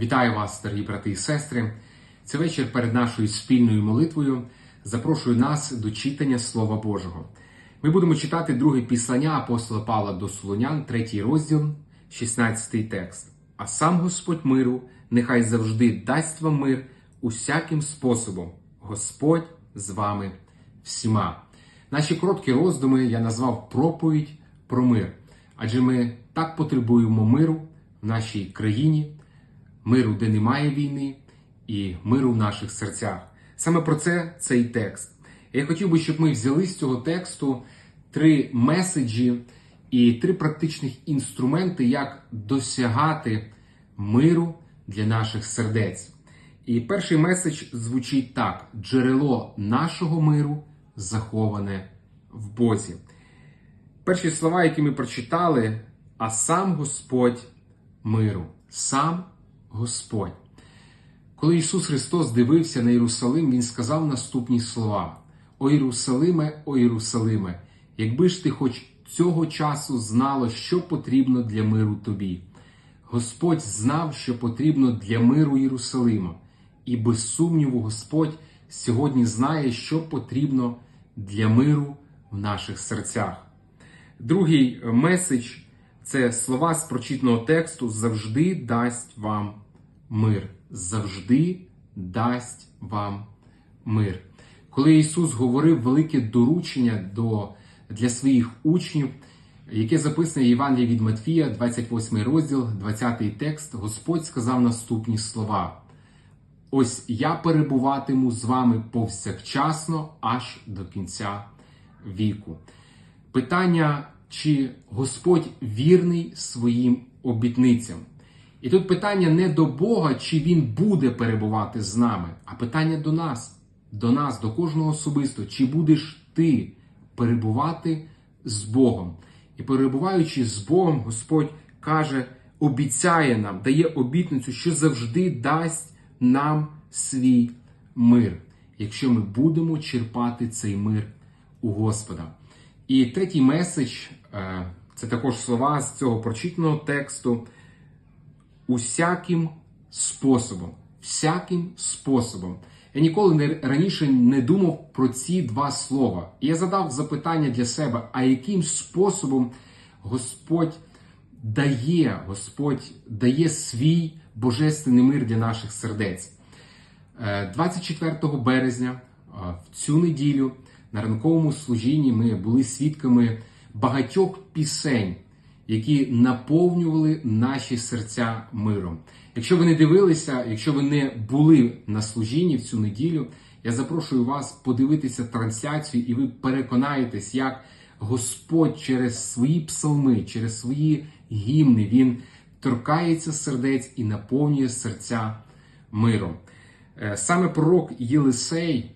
Вітаю вас, дорогі брати і сестри. Це вечір перед нашою спільною молитвою. Запрошую нас до читання Слова Божого. Ми будемо читати друге післання апостола Павла до Солонян, третій розділ, 16 текст. А сам Господь миру нехай завжди дасть вам мир усяким способом. Господь з вами всіма. Наші короткі роздуми я назвав проповідь про мир, адже ми так потребуємо миру в нашій країні, миру, де немає війни, і миру в наших серцях. Саме про це цей текст. Я хотів би, щоб ми взяли з цього тексту три меседжі і три практичних інструменти, як досягати миру для наших сердець. І перший меседж звучить так: джерело нашого миру заховане в Бозі. Перші слова, які ми прочитали, а сам Господь миру, сам Господь. Коли Ісус Христос дивився на Єрусалим, Він сказав наступні слова: О Єрусалиме, о Єрусалиме, якби ж ти хоч цього часу знала, що потрібно для миру тобі. Господь знав, що потрібно для миру Єрусалима, і без сумніву Господь сьогодні знає, що потрібно для миру в наших серцях. Другий меседж це слова з прочитаного тексту завжди дасть вам мир. Завжди дасть вам мир. Коли Ісус говорив велике доручення до, для своїх учнів, яке записане в Євангелії від Матфія, 28 розділ, 20 текст, Господь сказав наступні слова: Ось я перебуватиму з вами повсякчасно аж до кінця віку. Питання, чи Господь вірний своїм обітницям? І тут питання не до Бога, чи Він буде перебувати з нами, а питання до нас, до нас, до кожного особисто, чи будеш ти перебувати з Богом? І перебуваючи з Богом, Господь каже, обіцяє нам, дає обітницю, що завжди дасть нам свій мир, якщо ми будемо черпати цей мир у Господа. І третій меседж це також слова з цього прочитаного тексту. Усяким способом, всяким способом. Я ніколи не раніше не думав про ці два слова. І я задав запитання для себе: а яким способом Господь дає, Господь дає свій божественний мир для наших сердець? Е, 24 березня, е, в цю неділю, на ранковому служінні ми були свідками багатьох пісень які наповнювали наші серця миром. Якщо ви не дивилися, якщо ви не були на служінні в цю неділю, я запрошую вас подивитися трансляцію, і ви переконаєтесь, як Господь через свої псалми, через свої гімни, Він торкається сердець і наповнює серця миром. Е, Саме пророк Єлисей.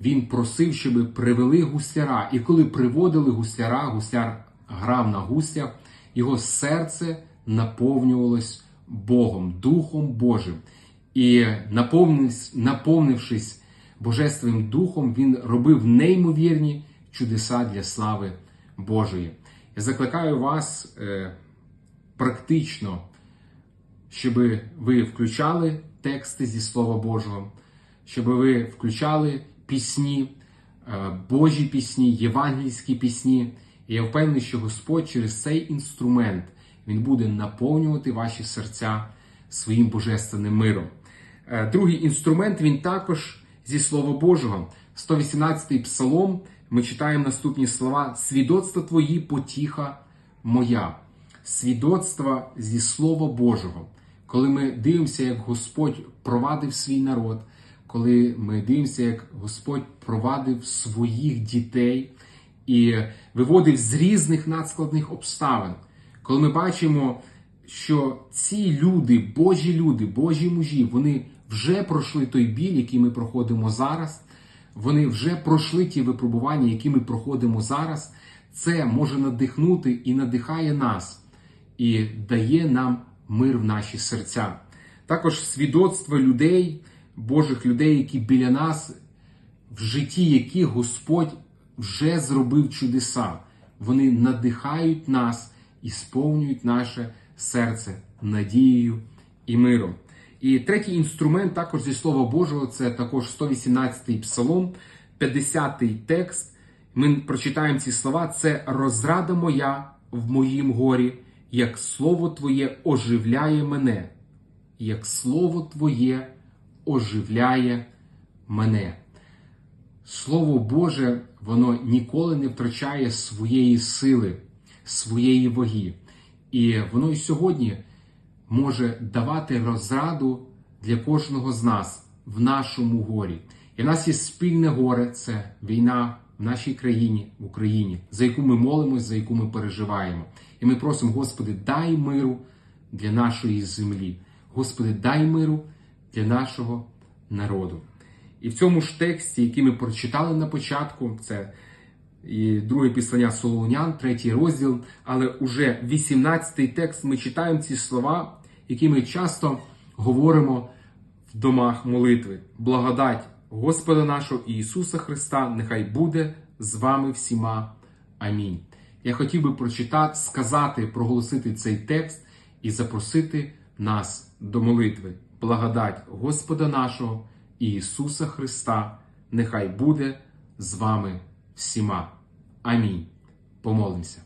Він просив, щоб привели гусляра. І коли приводили гусляра, гусляр грав на гуслях, його серце наповнювалось Богом, Духом Божим. І наповнившись Божественним Духом, він робив неймовірні чудеса для слави Божої. Я закликаю вас е, практично, щоб ви включали тексти зі Слова Божого, щоб ви включали пісні, е, Божі пісні, євангельські пісні. І я впевнений, що Господь через цей інструмент Він буде наповнювати ваші серця своїм божественним миром. Е, другий інструмент він також зі Слова Божого. 118-й псалом. Ми читаємо наступні слова: свідоцтво твої потіха моя, свідоцтва зі Слова Божого. Коли ми дивимося, як Господь провадив свій народ, коли ми дивимося, як Господь провадив своїх дітей і виводив з різних надскладних обставин, коли ми бачимо, що ці люди, Божі люди, Божі мужі, вони вже пройшли той біль, який ми проходимо зараз. Вони вже пройшли ті випробування, які ми проходимо зараз. Це може надихнути і надихає нас, і дає нам мир в наші серця. Також свідоцтво людей, Божих людей, які біля нас, в житті яких Господь вже зробив чудеса. Вони надихають нас і сповнюють наше серце надією і миром. І третій інструмент також зі Слова Божого це також 118-й псалом, 50-й текст. Ми прочитаємо ці слова: це розрада моя в моїм горі, як слово Твоє оживляє мене, як слово Твоє оживляє мене. Слово Боже, воно ніколи не втрачає своєї сили, своєї ваги. І воно і сьогодні може давати розраду для кожного з нас в нашому горі. І в нас є спільне горе це війна в нашій країні, в Україні, за яку ми молимось, за яку ми переживаємо. І ми просимо, Господи, дай миру для нашої землі. Господи, дай миру для нашого народу. І в цьому ж тексті, який ми прочитали на початку, це і друге післання Солонян, третій розділ, але уже 18-й текст ми читаємо ці слова, які ми часто говоримо в домах молитви. Благодать Господа нашого Ісуса Христа, нехай буде з вами всіма. Амінь. Я хотів би прочитати, сказати, проголосити цей текст і запросити нас до молитви. Благодать Господа нашого Ісуса Христа, нехай буде з вами всіма. Амінь. Помолимося.